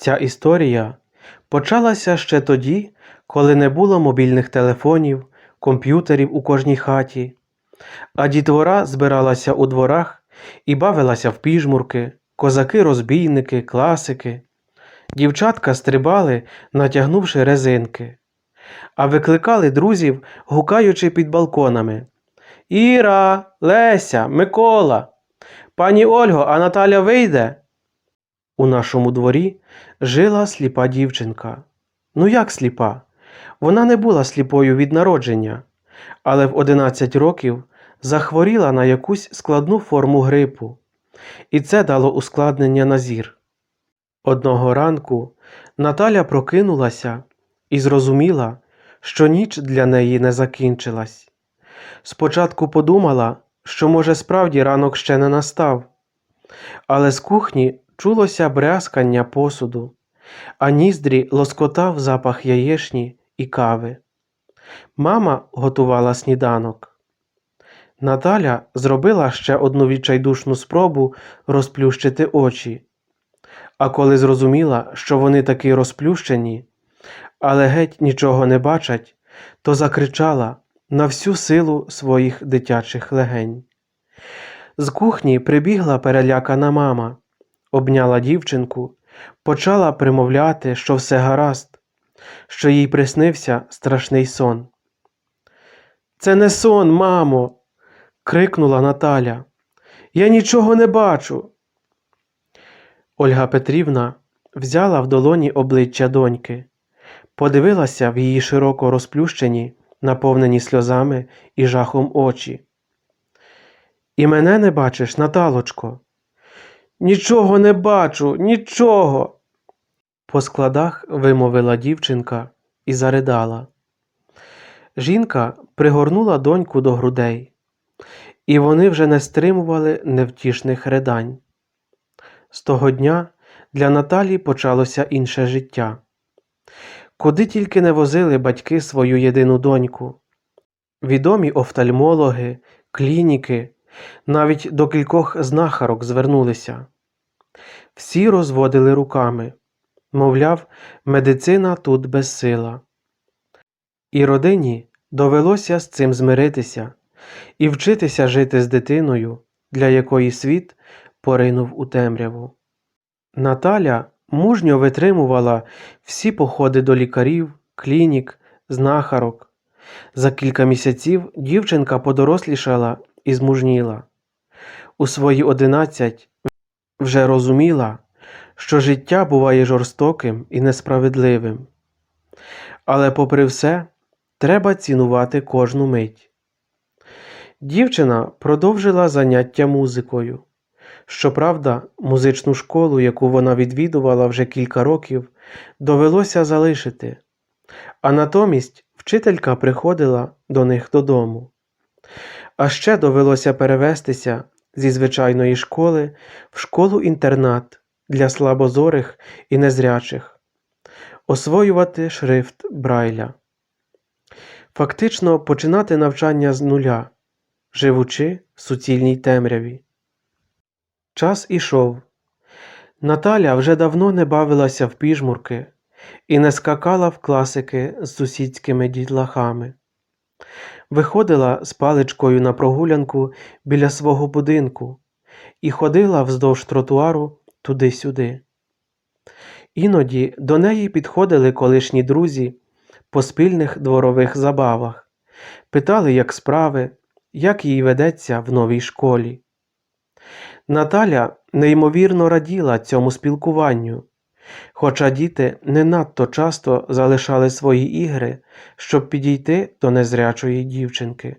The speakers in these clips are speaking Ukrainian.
Ця історія почалася ще тоді, коли не було мобільних телефонів, комп'ютерів у кожній хаті, а дітвора збиралася у дворах і бавилася в піжмурки, козаки-розбійники, класики. Дівчатка стрибали, натягнувши резинки, а викликали друзів, гукаючи під балконами. Іра, Леся, Микола, пані Ольго, а Наталя вийде? У нашому дворі жила сліпа дівчинка. Ну як сліпа? Вона не була сліпою від народження, але в 11 років захворіла на якусь складну форму грипу, і це дало ускладнення на зір. Одного ранку Наталя прокинулася і зрозуміла, що ніч для неї не закінчилась. Спочатку подумала, що, може, справді ранок ще не настав, але з кухні чулося брязкання посуду, а ніздрі лоскотав запах яєшні і кави. Мама готувала сніданок. Наталя зробила ще одну відчайдушну спробу розплющити очі. А коли зрозуміла, що вони таки розплющені, але геть нічого не бачать, то закричала на всю силу своїх дитячих легень. З кухні прибігла перелякана мама, обняла дівчинку, почала примовляти, що все гаразд, що їй приснився страшний сон. Це не сон, мамо. крикнула Наталя. Я нічого не бачу. Ольга Петрівна взяла в долоні обличчя доньки, подивилася в її широко розплющені, наповнені сльозами і жахом очі. І мене не бачиш, Наталочко? Нічого не бачу, нічого. По складах вимовила дівчинка і заридала. Жінка пригорнула доньку до грудей, і вони вже не стримували невтішних ридань. З того дня для Наталі почалося інше життя. Куди тільки не возили батьки свою єдину доньку. Відомі офтальмологи, клініки, навіть до кількох знахарок звернулися. Всі розводили руками, мовляв, медицина тут безсила. І родині довелося з цим змиритися і вчитися жити з дитиною, для якої світ поринув у темряву. Наталя мужньо витримувала всі походи до лікарів, клінік, знахарок. За кілька місяців дівчинка подорослішала і змужніла. У свої одинадцять вже розуміла, що життя буває жорстоким і несправедливим. Але, попри все, треба цінувати кожну мить. Дівчина продовжила заняття музикою. Щоправда, музичну школу, яку вона відвідувала вже кілька років, довелося залишити, а натомість вчителька приходила до них додому. А ще довелося перевестися зі звичайної школи в школу-інтернат для слабозорих і незрячих, освоювати шрифт Брайля. Фактично починати навчання з нуля, живучи в суцільній темряві. Час ішов. Наталя вже давно не бавилася в піжмурки і не скакала в класики з сусідськими дітлахами. Виходила з паличкою на прогулянку біля свого будинку і ходила вздовж тротуару туди-сюди. Іноді до неї підходили колишні друзі по спільних дворових забавах, питали, як справи, як їй ведеться в новій школі. Наталя неймовірно раділа цьому спілкуванню, хоча діти не надто часто залишали свої ігри, щоб підійти до незрячої дівчинки.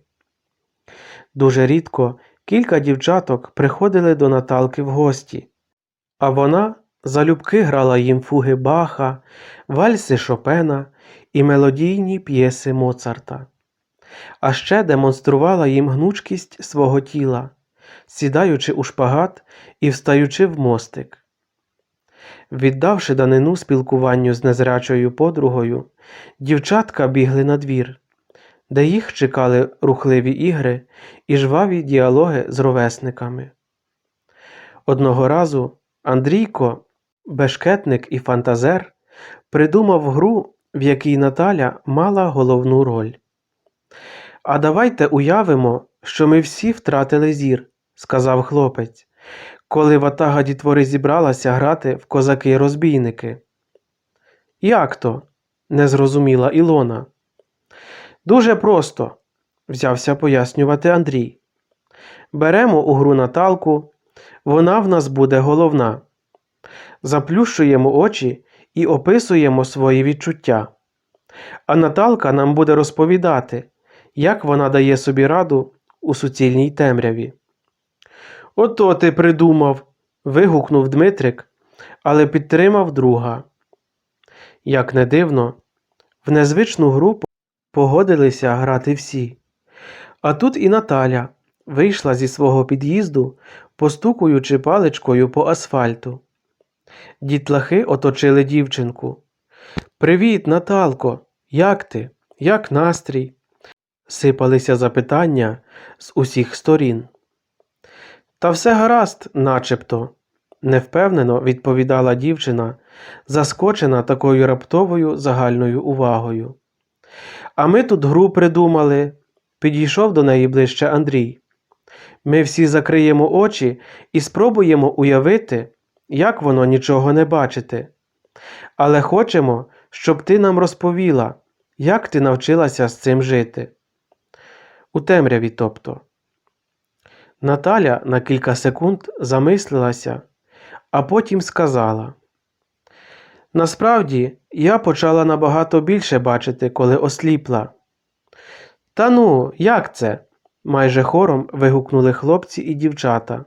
Дуже рідко кілька дівчаток приходили до Наталки в гості, а вона залюбки грала їм фуги Баха, вальси Шопена і мелодійні п'єси Моцарта, а ще демонструвала їм гнучкість свого тіла сідаючи у шпагат і встаючи в мостик. Віддавши данину спілкуванню з незрячою подругою, дівчатка бігли на двір, де їх чекали рухливі ігри і жваві діалоги з ровесниками. Одного разу Андрійко, бешкетник і фантазер, придумав гру, в якій Наталя мала головну роль. А давайте уявимо, що ми всі втратили зір, сказав хлопець, коли ватага дітвори зібралася грати в козаки-розбійники. Як то? не зрозуміла Ілона. Дуже просто, взявся пояснювати Андрій. Беремо у гру Наталку, вона в нас буде головна. Заплющуємо очі і описуємо свої відчуття. А Наталка нам буде розповідати, як вона дає собі раду у суцільній темряві. Ото ти придумав. вигукнув Дмитрик, але підтримав друга. Як не дивно, в незвичну гру погодилися грати всі. А тут і Наталя вийшла зі свого під'їзду, постукуючи паличкою по асфальту. Дітлахи оточили дівчинку. Привіт, Наталко, як ти? Як настрій? Сипалися запитання з усіх сторін. Та все гаразд, начебто, невпевнено відповідала дівчина, заскочена такою раптовою загальною увагою. А ми тут гру придумали, підійшов до неї ближче Андрій. Ми всі закриємо очі і спробуємо уявити, як воно нічого не бачити. Але хочемо, щоб ти нам розповіла, як ти навчилася з цим жити. У темряві, тобто. Наталя на кілька секунд замислилася, а потім сказала: Насправді, я почала набагато більше бачити, коли осліпла. Та ну, як це? майже хором вигукнули хлопці і дівчата.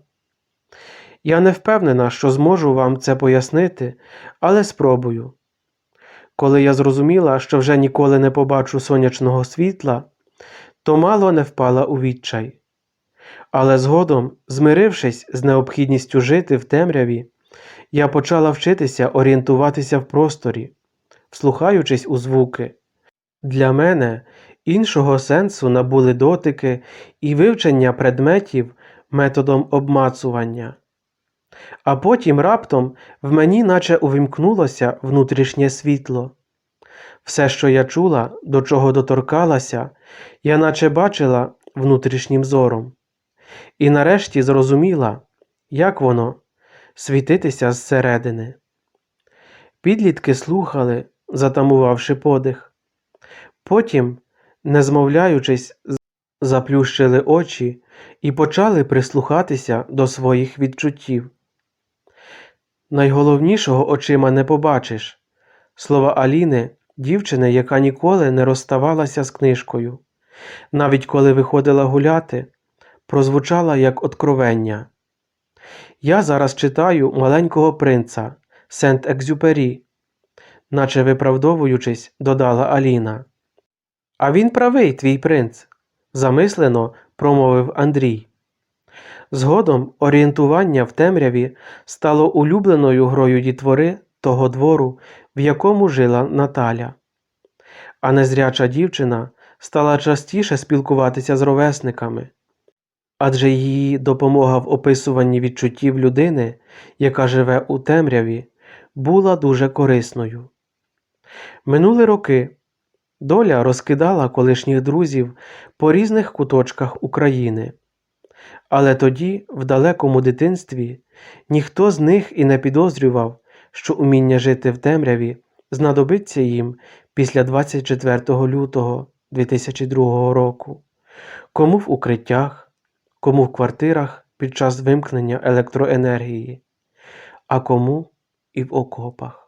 Я не впевнена, що зможу вам це пояснити, але спробую. Коли я зрозуміла, що вже ніколи не побачу сонячного світла, то мало не впала у відчай. Але згодом, змирившись з необхідністю жити в темряві, я почала вчитися орієнтуватися в просторі, вслухаючись у звуки. Для мене іншого сенсу набули дотики і вивчення предметів методом обмацування. А потім раптом в мені наче увімкнулося внутрішнє світло. Все, що я чула, до чого доторкалася, я наче бачила внутрішнім зором. І нарешті зрозуміла, як воно світитися зсередини. Підлітки слухали, затамувавши подих. Потім, не змовляючись, заплющили очі і почали прислухатися до своїх відчуттів. Найголовнішого очима не побачиш слова Аліни, дівчини, яка ніколи не розставалася з книжкою, навіть коли виходила гуляти, прозвучала як откровення. Я зараз читаю маленького принца Сент Екзюпері, наче виправдовуючись, додала Аліна. А він правий, твій принц, замислено промовив Андрій. Згодом орієнтування в темряві стало улюбленою грою дітвори того двору, в якому жила Наталя. А незряча дівчина стала частіше спілкуватися з ровесниками, адже її допомога в описуванні відчуттів людини, яка живе у темряві, була дуже корисною. Минули роки. Доля розкидала колишніх друзів по різних куточках України. Але тоді, в далекому дитинстві, ніхто з них і не підозрював, що уміння жити в темряві знадобиться їм після 24 лютого 2002 року, кому в укриттях, кому в квартирах під час вимкнення електроенергії, а кому і в окопах.